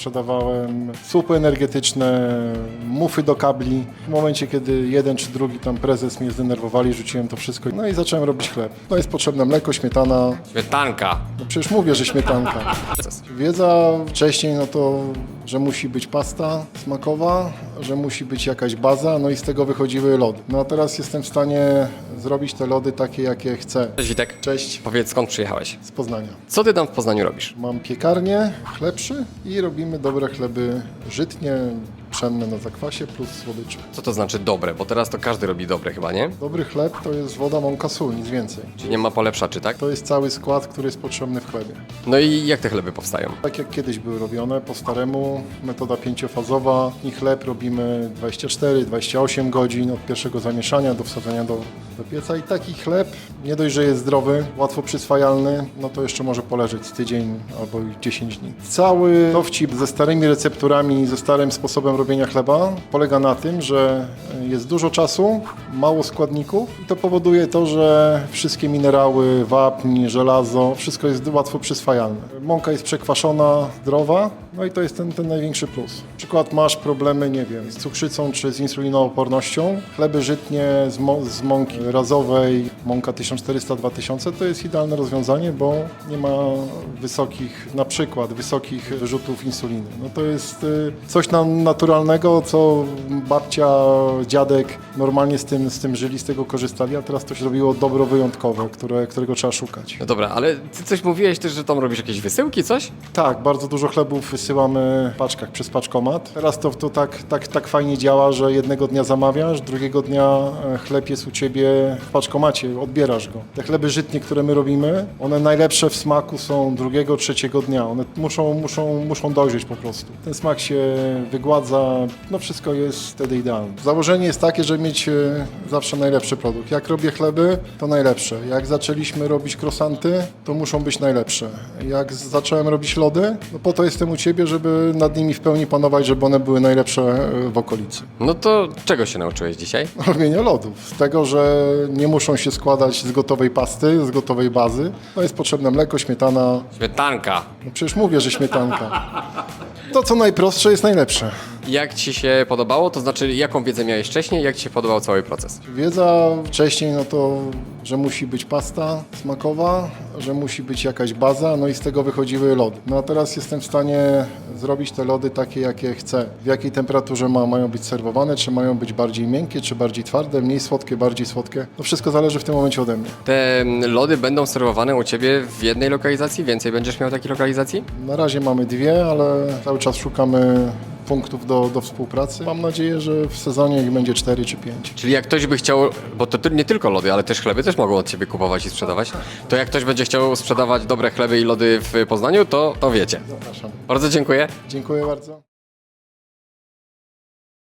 sprzedawałem supy energetyczne, mufy do kabli. W momencie, kiedy jeden czy drugi tam prezes mnie zdenerwowali, rzuciłem to wszystko. No i zacząłem robić chleb. No jest potrzebne mleko, śmietana. Śmietanka. No przecież mówię, że śmietanka. Wiedza wcześniej, no to, że musi być pasta smakowa, że musi być jakaś baza, no i z tego wychodziły lody. No a teraz jestem w stanie zrobić te lody takie, jakie chcę. Cześć Witek. Cześć, Powiedz skąd przyjechałeś? z Poznania. Co ty tam w Poznaniu robisz? Mam piekarnię, chlebszy i robimy dobre chleby żytnie, pszenne na zakwasie plus słodycze. Co to znaczy dobre? Bo teraz to każdy robi dobre chyba, nie? Dobry chleb to jest woda, mąka, sól, nic więcej. Nie ma polepszaczy, tak? To jest cały skład, który jest potrzebny w chlebie. No i jak te chleby powstają? Tak jak kiedyś były robione, po staremu, metoda pięciofazowa i chleb robimy 24-28 godzin od pierwszego zamieszania do wsadzenia do, do pieca i taki chleb, nie dość, że jest zdrowy, łatwo przyswajalny, no to jeszcze może poleżeć tydzień albo i 10 dni. Cały dowcip ze starymi recepturami, ze starym sposobem robienia chleba polega na tym, że jest dużo czasu, mało składników i to powoduje to, że wszystkie minerały, wapń, żelazo, wszystko jest łatwo przyswajalne. Mąka jest przekwaszona, zdrowa, no i to jest ten, ten największy plus. Na przykład masz problemy, nie wiem, z cukrzycą czy z insulinoopornością, chleby żytnie z, z mąki razowej, mąka 1400-2000 to jest idealne rozwiązanie, bo nie ma wysokich, na przykład wysokich wyrzutów insuliny. No to jest y, coś na, naturalnego, co babcia, dziadek normalnie z tym, z tym żyli, z tego korzystali, a teraz to się robiło dobro wyjątkowe, które, którego trzeba szukać. No dobra, ale ty coś mówiłeś też, że tam robisz jakieś wysyłki, coś? Tak, bardzo dużo chlebów wysyłamy w paczkach przez paczkomat. Teraz to, to tak, tak, tak fajnie działa, że jednego dnia zamawiasz, drugiego dnia e, chleb jest u Ciebie w paczkomacie, odbierasz go. Te chleby żytnie, które my robimy, one najlepsze w smaku są drugiego, trzeciego dnia. One muszą, muszą, muszą dojrzeć po prostu. Ten smak się wygładza, no wszystko jest wtedy idealne. Założenie jest takie, żeby mieć e, zawsze najlepszy produkt. Jak robię chleby, to najlepsze. Jak zaczęliśmy robić krosanty, to muszą być najlepsze. Jak zacząłem robić lody, no po to jestem u Ciebie, żeby nad nimi w pełni panować, żeby one były najlepsze e, w okolicy. No to czego się nauczyłeś dzisiaj? Robienia lodów. Z tego, że nie muszą się składać z gotowej pasty, z gotowej bazy. No jest potrzebne mleko, śmietana. Śmietanka. No przecież mówię, że śmietanka. To, co najprostsze, jest najlepsze. Jak ci się podobało? To znaczy, jaką wiedzę miałeś wcześniej? Jak ci się podobał cały proces? Wiedza wcześniej, no to, że musi być pasta smakowa, że musi być jakaś baza, no i z tego wychodziły lody. No a teraz jestem w stanie zrobić te lody takie, jakie chcę. W jakiej temperaturze ma, mają być serwowane, czy mają być bardziej miękkie, czy bardziej twarde, mniej słodkie, bardziej słodkie. No wszystko zależy w tym momencie ode mnie. Te mm, lody będą serwowane u ciebie w jednej lokalizacji? Więcej będziesz miał takich lokalizacji? Na razie mamy dwie, ale cały czas szukamy punktów do, do współpracy. Mam nadzieję, że w sezonie ich będzie cztery czy pięć. Czyli jak ktoś by chciał, bo to ty- nie tylko lody, ale też chleby też mogą od ciebie kupować i sprzedawać, to jak ktoś będzie chciał sprzedawać dobre chleby i lody w Poznaniu, to, to wiecie. Zapraszam. Bardzo dziękuję. Dziękuję bardzo.